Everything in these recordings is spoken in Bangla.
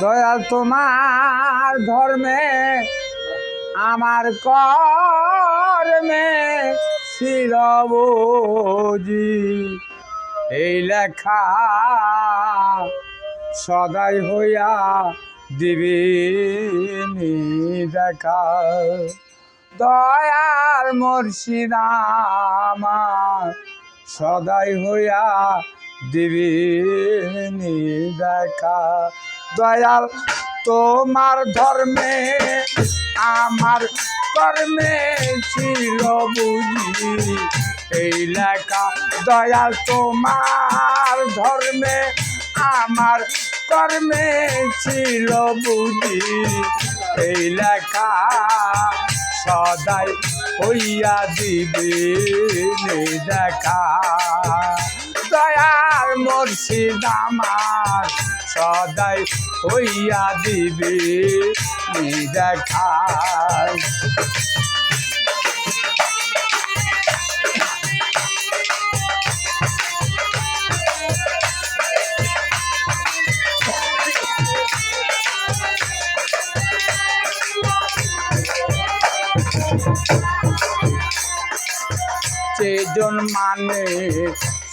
দয়াল তোমার ধর্মে, আমার কর্মে শিরবজি এই লেখা সদাই হইয়া দিবিনি দেখা। মুর্শিদ আমার সদাই হইয়া দিবিনি দেখা। দয়াল, তোমার ধর্মে, আমার কর্মে ছিল বুঝি। এই লেখা, দয়াল, তোমার ধর্মে, আমার কর্মে ছিল বুঝি। এই লেখা, সদাই হইয়া দিবে দেখা। দয়ার মুর্শিদ আমার সদাই হইয়া দিবে দেখা সেজন মানে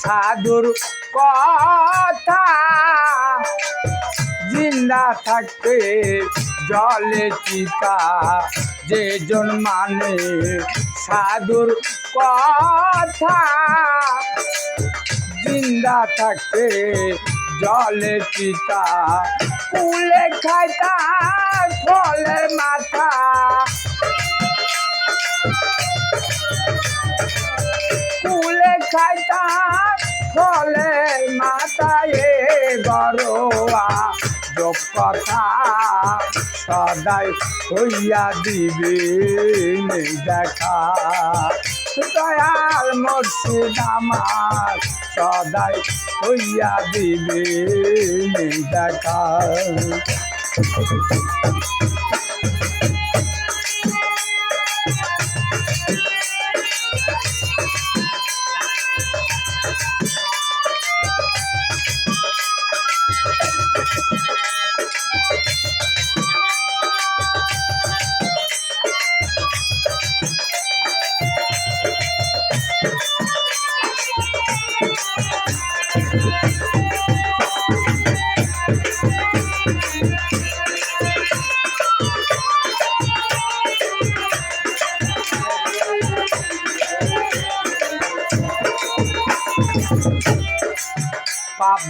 সাধুর কথা জিন্দা থাকতে জলে চিতা যেজন মানে সাধুর কথা। জিন্দা থাকতে জলে চিতা কুলে খাইতা ফলে মাথা। কুলে খাইতা ফলে মাতায় গরোয়া যোগ কথা সদাই হইয়া দিবে দেখা। দয়াল মুর্শিদ আমার, সদাই হইয়া দিবে দেখা।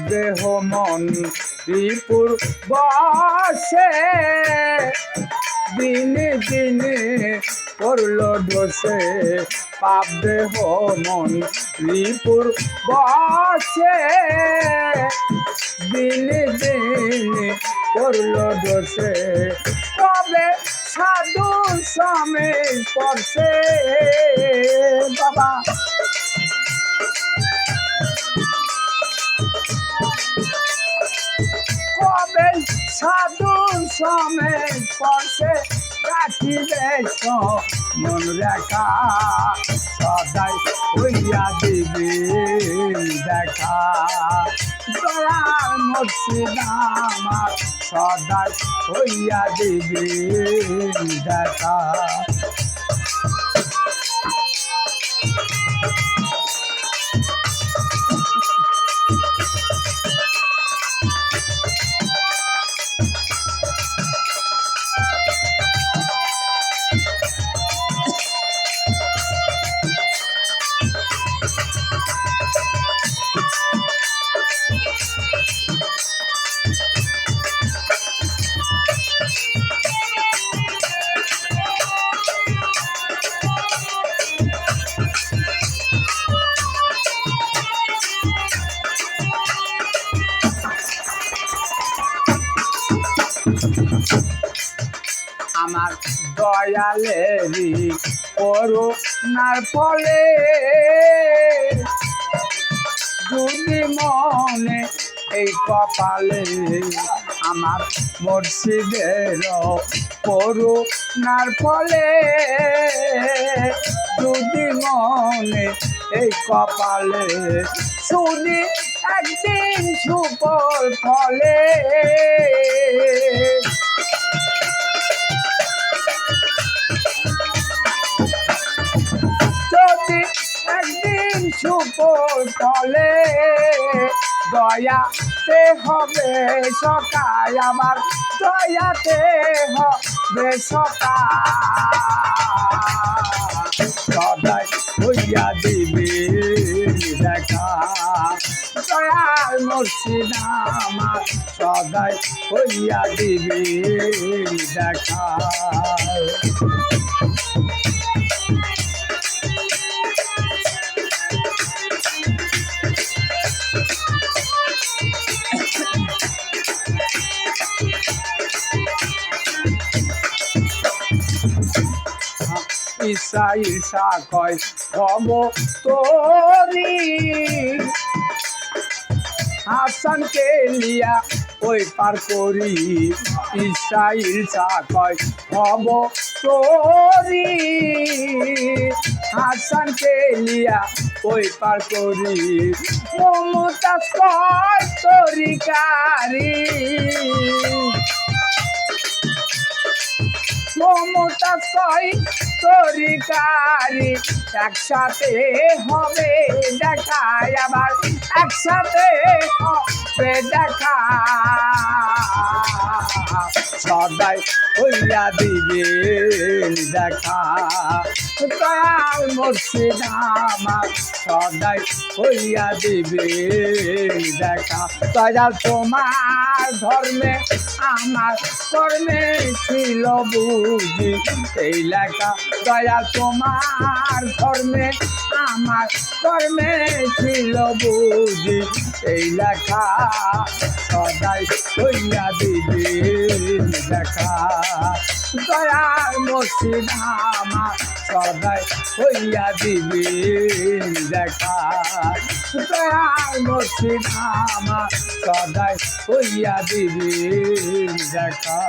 দেহ মন বিপুর বসে। দিনে দিনে করল দোষে, পাপ দেহ মন বিপুর বসে। দিনে দিনে করল দোষে, তবে সাধু সমে পড়ছে। বাবা। সাধু সমে পড়ছে রাখিবে মন রেখা সদাই হইয়া দিবি, দেখা। দয়াল মুর্শিদামা সদাই হইয়া দিবি, দেখা। দয়ালেরই করুণার ফলে। যদি মনে এই কপালে আমার মুর্শিদের করুণার ফলে। যদি মনে এই কপালে শুনি একদিন সুফল ফলে। কোটলে দয়াতে হবে, সকাল আমার দয়াতে হবে সকাল। সদাই হইয়া দিবে দেখা, দয়াল মুর্শিদ আমার। সদাই হইয়া দিবি দেখা। ঈশা ঈশা কয় হব তোরি হাসানকে লিয়া ওই পার করি ঈশা ঈশা কয় হব তোরি হাসানকে লিয়া ওই পার করি, মমতাজ কয় তরিকারি। মমতা কই? তরিকারি একসাথে হবে দেখা আবার। একসাথে হবে দেখা সদাই হইয়া দিবে দেখা। দয়াল মুর্শিদ আমার হইয়া দিবে দেখা। দয়াল, তোমার ধর্মে, আমার কর্মে ছিল বুঝি এই লেখা। দয়া তোমার ধর্মে, আমার কর্মে ছিল বুঝি এই লেখা সদাই হইয়া দিবে দেখা দয়ার মসজিদ আমার সদাই হইয়া দিবে দেখা দয়ার মসজিদ আমার সদাই হইয়া দিবে দেখা